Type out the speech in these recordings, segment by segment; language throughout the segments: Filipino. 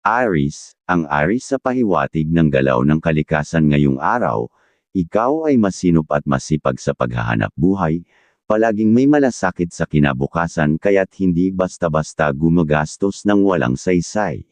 Aris, ang Aris sa pahiwatig ng galaw ng kalikasan ngayong araw, ikaw ay masinop at masipag sa paghahanap buhay, palaging may malasakit sa kinabukasan kaya't hindi basta-basta gumagastos ng walang saysay.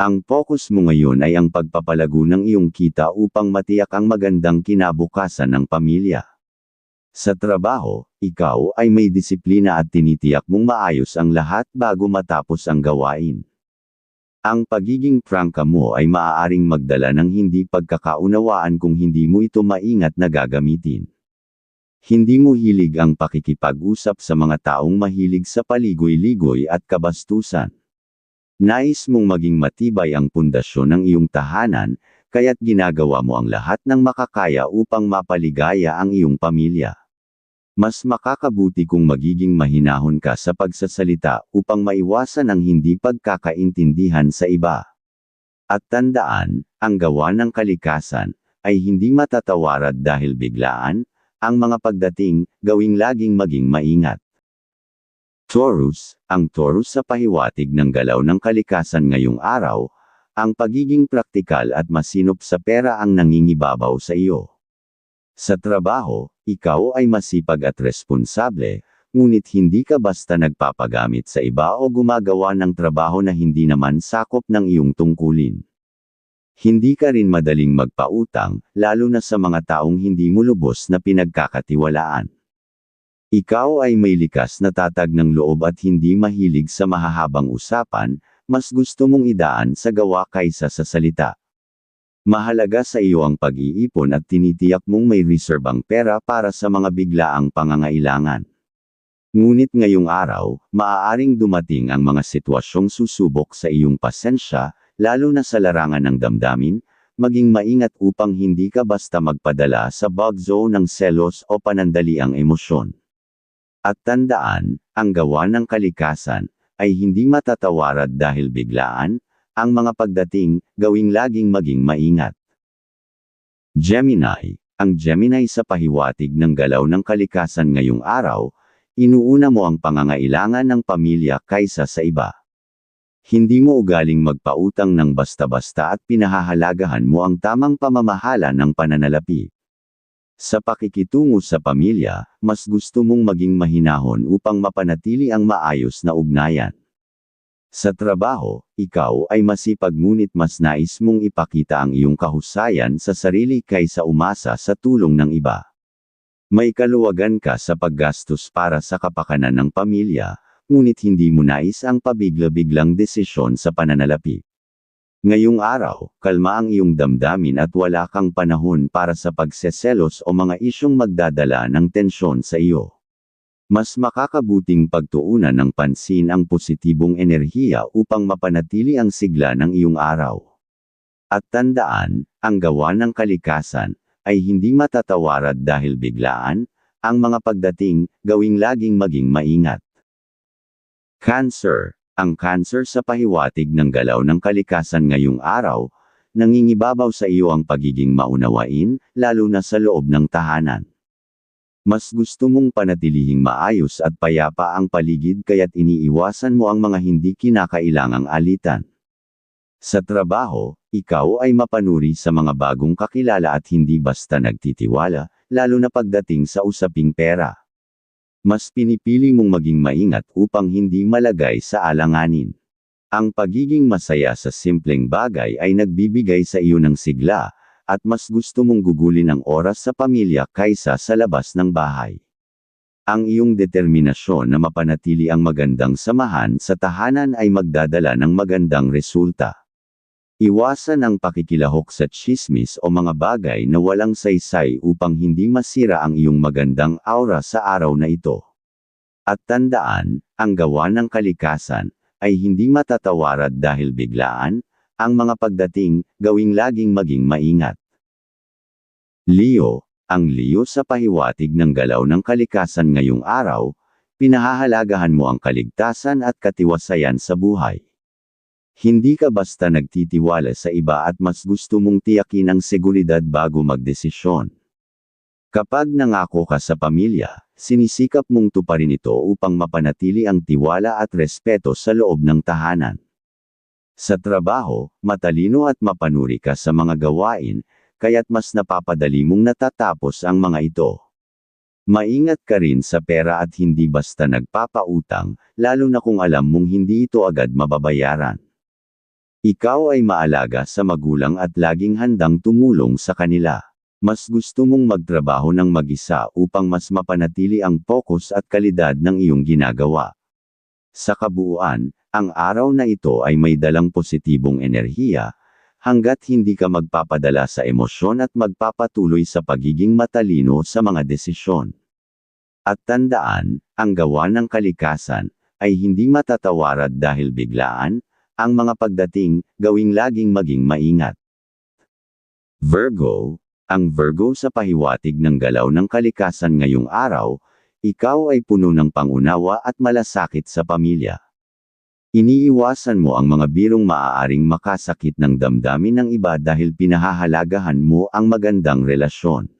Ang focus mo ngayon ay ang pagpapalago ng iyong kita upang matiyak ang magandang kinabukasan ng pamilya. Sa trabaho, ikaw ay may disiplina at tinitiyak mong maayos ang lahat bago matapos ang gawain. Ang pagiging prangka mo ay maaaring magdala ng hindi pagkakaunawaan kung hindi mo ito maingat na gagamitin. Hindi mo hilig ang pakikipag-usap sa mga taong mahilig sa paligoy-ligoy at kabastusan. Nais mong maging matibay ang pundasyon ng iyong tahanan, kaya't ginagawa mo ang lahat ng makakaya upang mapaligaya ang iyong pamilya. Mas makakabuti kung magiging mahinahon ka sa pagsasalita upang maiwasan ang hindi pagkakaintindihan sa iba. At tandaan, ang gawa ng kalikasan ay hindi matatawarad dahil biglaan, ang mga pagdating, gawing laging maging maingat. Taurus, ang Taurus sa pahiwatig ng galaw ng kalikasan ngayong araw, ang pagiging praktikal at masinop sa pera ang nangingibabaw sa iyo. Sa trabaho, ikaw ay masipag at responsable, ngunit hindi ka basta nagpapagamit sa iba o gumagawa ng trabaho na hindi naman sakop ng iyong tungkulin. Hindi ka rin madaling magpautang, lalo na sa mga taong hindi mo lubos na pinagkakatiwalaan. Ikaw ay may likas na tatag ng loob at hindi mahilig sa mahahabang usapan, mas gusto mong idaan sa gawa kaysa sa salita. Mahalaga sa iyo ang pag-iipon at tinitiyak mong may reserve ang pera para sa mga biglaang pangangailangan. Ngunit ngayong araw, maaaring dumating ang mga sitwasyong susubok sa iyong pasensya, lalo na sa larangan ng damdamin, maging maingat upang hindi ka basta magpadala sa bug zone ng selos o panandaliang emosyon. At tandaan, ang gawa ng kalikasan, ay hindi matatawarad dahil biglaan, ang mga pagdating, gawing laging maging maingat. Gemini, ang Gemini sa pahiwatig ng galaw ng kalikasan ngayong araw, inuuna mo ang pangangailangan ng pamilya kaysa sa iba. Hindi mo ugaling magpautang ng basta-basta at pinahahalagahan mo ang tamang pamamahala ng pananalapi. Sa pakikitungo sa pamilya, mas gusto mong maging mahinahon upang mapanatili ang maayos na ugnayan. Sa trabaho, ikaw ay masipag ngunit mas nais mong ipakita ang iyong kahusayan sa sarili kaysa umasa sa tulong ng iba. May kaluwagan ka sa paggastos para sa kapakanan ng pamilya, ngunit hindi mo nais ang pabigla-biglang desisyon sa pananalapi. Ngayong araw, kalma ang iyong damdamin at wala kang panahon para sa pagseselos o mga isyong magdadala ng tensyon sa iyo. Mas makakabuting pagtuunan ng pansin ang positibong enerhiya upang mapanatili ang sigla ng iyong araw. At tandaan, ang gawa ng kalikasan, ay hindi matatawarad dahil biglaan, ang mga pagdating, gawing laging maging maingat. Cancer ang cancer sa pahiwatig ng galaw ng kalikasan ngayong araw, nangingibabaw sa iyo ang pagiging maunawain, lalo na sa loob ng tahanan. Mas gusto mong panatilihing maayos at payapa ang paligid kaya't iniiwasan mo ang mga hindi kinakailangang alitan. Sa trabaho, ikaw ay mapanuri sa mga bagong kakilala at hindi basta nagtitiwala, lalo na pagdating sa usaping pera mas pinipili mong maging maingat upang hindi malagay sa alanganin. Ang pagiging masaya sa simpleng bagay ay nagbibigay sa iyo ng sigla, at mas gusto mong gugulin ang oras sa pamilya kaysa sa labas ng bahay. Ang iyong determinasyon na mapanatili ang magandang samahan sa tahanan ay magdadala ng magandang resulta. Iwasan ang pakikilahok sa chismis o mga bagay na walang saysay upang hindi masira ang iyong magandang aura sa araw na ito. At tandaan, ang gawa ng kalikasan, ay hindi matatawarad dahil biglaan, ang mga pagdating, gawing laging maging maingat. Leo, ang Leo sa pahiwatig ng galaw ng kalikasan ngayong araw, pinahahalagahan mo ang kaligtasan at katiwasayan sa buhay. Hindi ka basta nagtitiwala sa iba at mas gusto mong tiyakin ang seguridad bago magdesisyon. Kapag nangako ka sa pamilya, sinisikap mong tuparin ito upang mapanatili ang tiwala at respeto sa loob ng tahanan. Sa trabaho, matalino at mapanuri ka sa mga gawain, kaya't mas napapadali mong natatapos ang mga ito. Maingat ka rin sa pera at hindi basta nagpapautang, lalo na kung alam mong hindi ito agad mababayaran. Ikaw ay maalaga sa magulang at laging handang tumulong sa kanila. Mas gusto mong magtrabaho ng mag-isa upang mas mapanatili ang focus at kalidad ng iyong ginagawa. Sa kabuuan, ang araw na ito ay may dalang positibong enerhiya, hanggat hindi ka magpapadala sa emosyon at magpapatuloy sa pagiging matalino sa mga desisyon. At tandaan, ang gawa ng kalikasan, ay hindi matatawarad dahil biglaan, ang mga pagdating, gawing laging maging maingat. Virgo, ang Virgo sa pahiwatig ng galaw ng kalikasan ngayong araw, ikaw ay puno ng pangunawa at malasakit sa pamilya. Iniiwasan mo ang mga birong maaaring makasakit ng damdamin ng iba dahil pinahahalagahan mo ang magandang relasyon.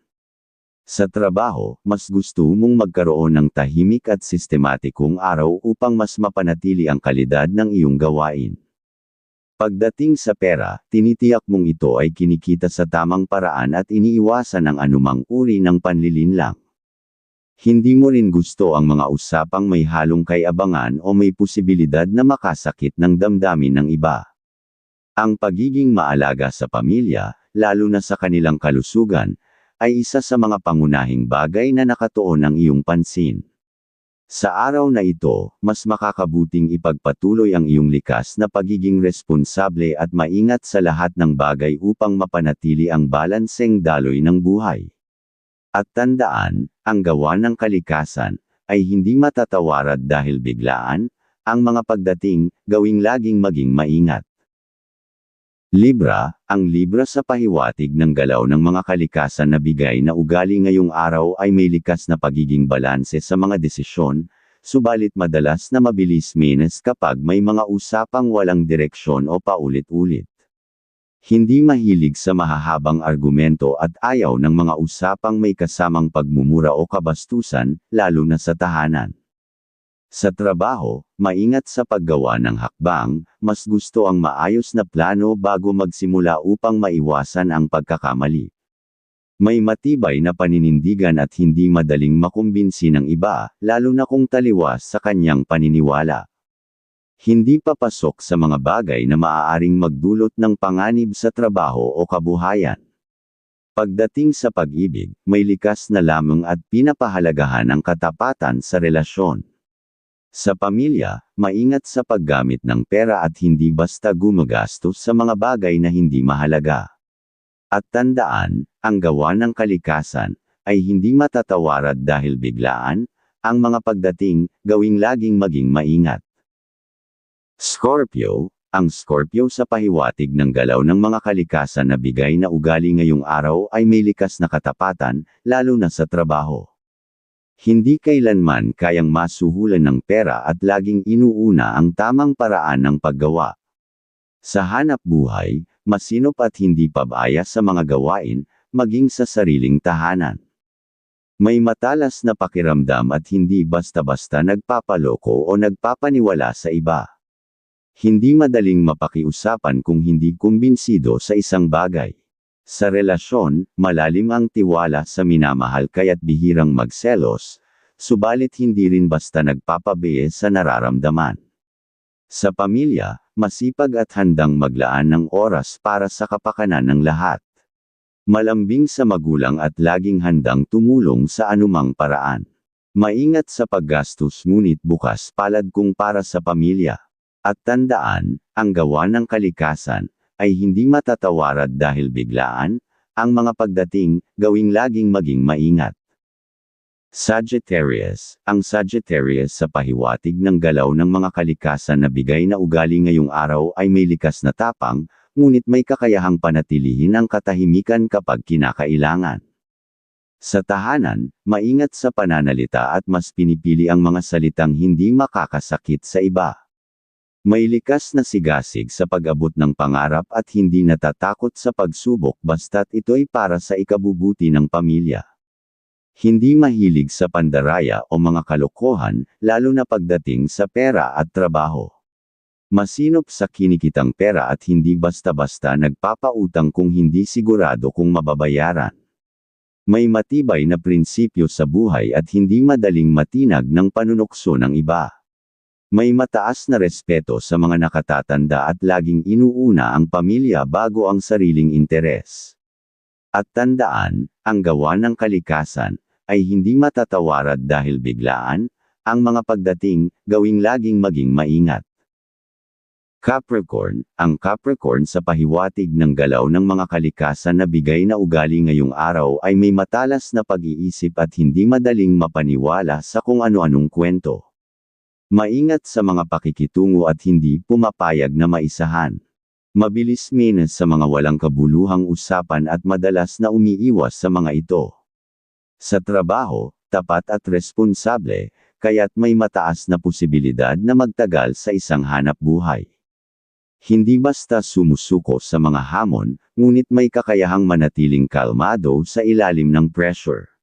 Sa trabaho, mas gusto mong magkaroon ng tahimik at sistematikong araw upang mas mapanatili ang kalidad ng iyong gawain. Pagdating sa pera, tinitiyak mong ito ay kinikita sa tamang paraan at iniiwasan ang anumang uri ng panlilinlang. Hindi mo rin gusto ang mga usapang may halong kayabangan o may posibilidad na makasakit ng damdamin ng iba. Ang pagiging maalaga sa pamilya, lalo na sa kanilang kalusugan, ay isa sa mga pangunahing bagay na nakatuon ang iyong pansin. Sa araw na ito, mas makakabuting ipagpatuloy ang iyong likas na pagiging responsable at maingat sa lahat ng bagay upang mapanatili ang balanseng daloy ng buhay. At tandaan, ang gawa ng kalikasan, ay hindi matatawarad dahil biglaan, ang mga pagdating, gawing laging maging maingat. Libra, ang Libra sa pahiwatig ng galaw ng mga kalikasan na bigay na ugali ngayong araw ay may likas na pagiging balanse sa mga desisyon, subalit madalas na mabilis menes kapag may mga usapang walang direksyon o paulit-ulit. Hindi mahilig sa mahahabang argumento at ayaw ng mga usapang may kasamang pagmumura o kabastusan, lalo na sa tahanan. Sa trabaho, maingat sa paggawa ng hakbang, mas gusto ang maayos na plano bago magsimula upang maiwasan ang pagkakamali. May matibay na paninindigan at hindi madaling makumbinsi ng iba, lalo na kung taliwas sa kanyang paniniwala. Hindi papasok sa mga bagay na maaaring magdulot ng panganib sa trabaho o kabuhayan. Pagdating sa pag-ibig, may likas na lamang at pinapahalagahan ang katapatan sa relasyon. Sa pamilya, maingat sa paggamit ng pera at hindi basta gumagastos sa mga bagay na hindi mahalaga. At tandaan, ang gawa ng kalikasan, ay hindi matatawarad dahil biglaan, ang mga pagdating, gawing laging maging maingat. Scorpio, ang Scorpio sa pahiwatig ng galaw ng mga kalikasan na bigay na ugali ngayong araw ay may likas na katapatan, lalo na sa trabaho. Hindi kailanman kayang masuhulan ng pera at laging inuuna ang tamang paraan ng paggawa. Sa hanap buhay, masinop at hindi pabaya sa mga gawain, maging sa sariling tahanan. May matalas na pakiramdam at hindi basta-basta nagpapaloko o nagpapaniwala sa iba. Hindi madaling mapakiusapan kung hindi kumbinsido sa isang bagay. Sa relasyon, malalim ang tiwala sa minamahal kaya't bihirang magselos, subalit hindi rin basta nagpapabiye sa nararamdaman. Sa pamilya, masipag at handang maglaan ng oras para sa kapakanan ng lahat. Malambing sa magulang at laging handang tumulong sa anumang paraan. Maingat sa paggastos ngunit bukas palad kung para sa pamilya. At tandaan, ang gawa ng kalikasan, ay hindi matatawarad dahil biglaan, ang mga pagdating, gawing laging maging maingat. Sagittarius, ang Sagittarius sa pahiwatig ng galaw ng mga kalikasan na bigay na ugali ngayong araw ay may likas na tapang, ngunit may kakayahang panatilihin ang katahimikan kapag kinakailangan. Sa tahanan, maingat sa pananalita at mas pinipili ang mga salitang hindi makakasakit sa iba. May likas na sigasig sa pag-abot ng pangarap at hindi natatakot sa pagsubok basta't ito'y para sa ikabubuti ng pamilya. Hindi mahilig sa pandaraya o mga kalokohan, lalo na pagdating sa pera at trabaho. Masinop sa kinikitang pera at hindi basta-basta nagpapautang kung hindi sigurado kung mababayaran. May matibay na prinsipyo sa buhay at hindi madaling matinag ng panunokso ng iba. May mataas na respeto sa mga nakatatanda at laging inuuna ang pamilya bago ang sariling interes. At tandaan, ang gawa ng kalikasan, ay hindi matatawarad dahil biglaan, ang mga pagdating, gawing laging maging maingat. Capricorn, ang Capricorn sa pahiwatig ng galaw ng mga kalikasan na bigay na ugali ngayong araw ay may matalas na pag-iisip at hindi madaling mapaniwala sa kung ano-anong kwento. Maingat sa mga pakikitungo at hindi pumapayag na maisahan. Mabilis minas sa mga walang kabuluhang usapan at madalas na umiiwas sa mga ito. Sa trabaho, tapat at responsable, kaya't may mataas na posibilidad na magtagal sa isang hanap buhay. Hindi basta sumusuko sa mga hamon, ngunit may kakayahang manatiling kalmado sa ilalim ng pressure.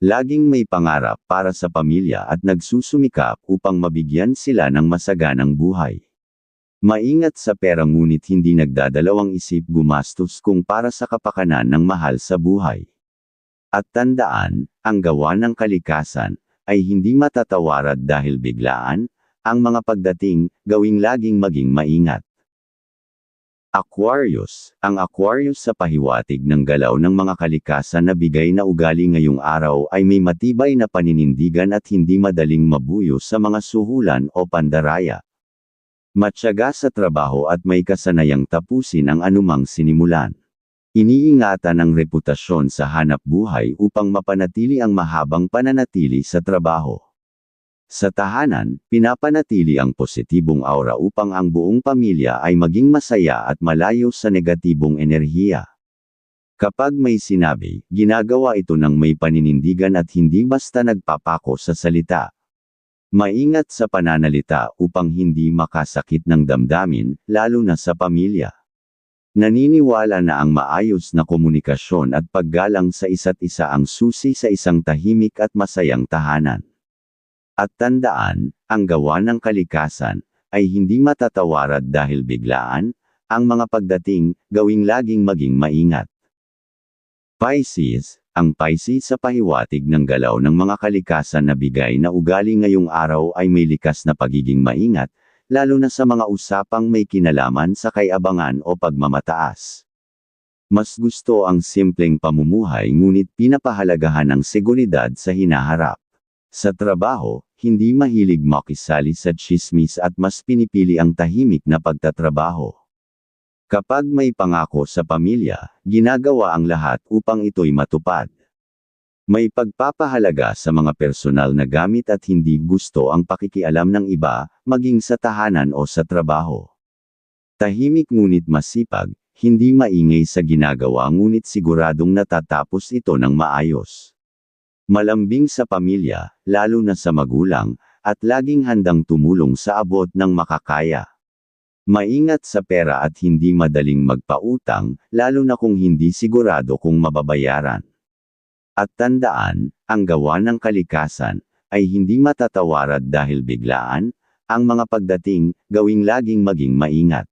Laging may pangarap para sa pamilya at nagsusumikap upang mabigyan sila ng masaganang buhay. Maingat sa pera ngunit hindi nagdadalawang isip gumastos kung para sa kapakanan ng mahal sa buhay. At tandaan, ang gawa ng kalikasan, ay hindi matatawarad dahil biglaan, ang mga pagdating, gawing laging maging maingat. Aquarius, ang Aquarius sa pahiwatig ng galaw ng mga kalikasan na bigay na ugali ngayong araw ay may matibay na paninindigan at hindi madaling mabuyo sa mga suhulan o pandaraya. Matyaga sa trabaho at may kasanayang tapusin ang anumang sinimulan. Iniingatan ang reputasyon sa hanap buhay upang mapanatili ang mahabang pananatili sa trabaho. Sa tahanan, pinapanatili ang positibong aura upang ang buong pamilya ay maging masaya at malayo sa negatibong enerhiya. Kapag may sinabi, ginagawa ito ng may paninindigan at hindi basta nagpapako sa salita. Maingat sa pananalita upang hindi makasakit ng damdamin, lalo na sa pamilya. Naniniwala na ang maayos na komunikasyon at paggalang sa isa't isa ang susi sa isang tahimik at masayang tahanan. At tandaan, ang gawa ng kalikasan, ay hindi matatawarad dahil biglaan, ang mga pagdating, gawing laging maging maingat. Pisces, ang Pisces sa pahiwatig ng galaw ng mga kalikasan na bigay na ugali ngayong araw ay may likas na pagiging maingat, lalo na sa mga usapang may kinalaman sa kayabangan o pagmamataas. Mas gusto ang simpleng pamumuhay ngunit pinapahalagahan ang seguridad sa hinaharap. Sa trabaho, hindi mahilig makisali sa chismis at mas pinipili ang tahimik na pagtatrabaho. Kapag may pangako sa pamilya, ginagawa ang lahat upang ito'y matupad. May pagpapahalaga sa mga personal na gamit at hindi gusto ang pakikialam ng iba, maging sa tahanan o sa trabaho. Tahimik ngunit masipag, hindi maingay sa ginagawa ngunit siguradong natatapos ito ng maayos. Malambing sa pamilya, lalo na sa magulang, at laging handang tumulong sa abot ng makakaya. Maingat sa pera at hindi madaling magpautang, lalo na kung hindi sigurado kung mababayaran. At tandaan, ang gawa ng kalikasan, ay hindi matatawarad dahil biglaan, ang mga pagdating, gawing laging maging maingat.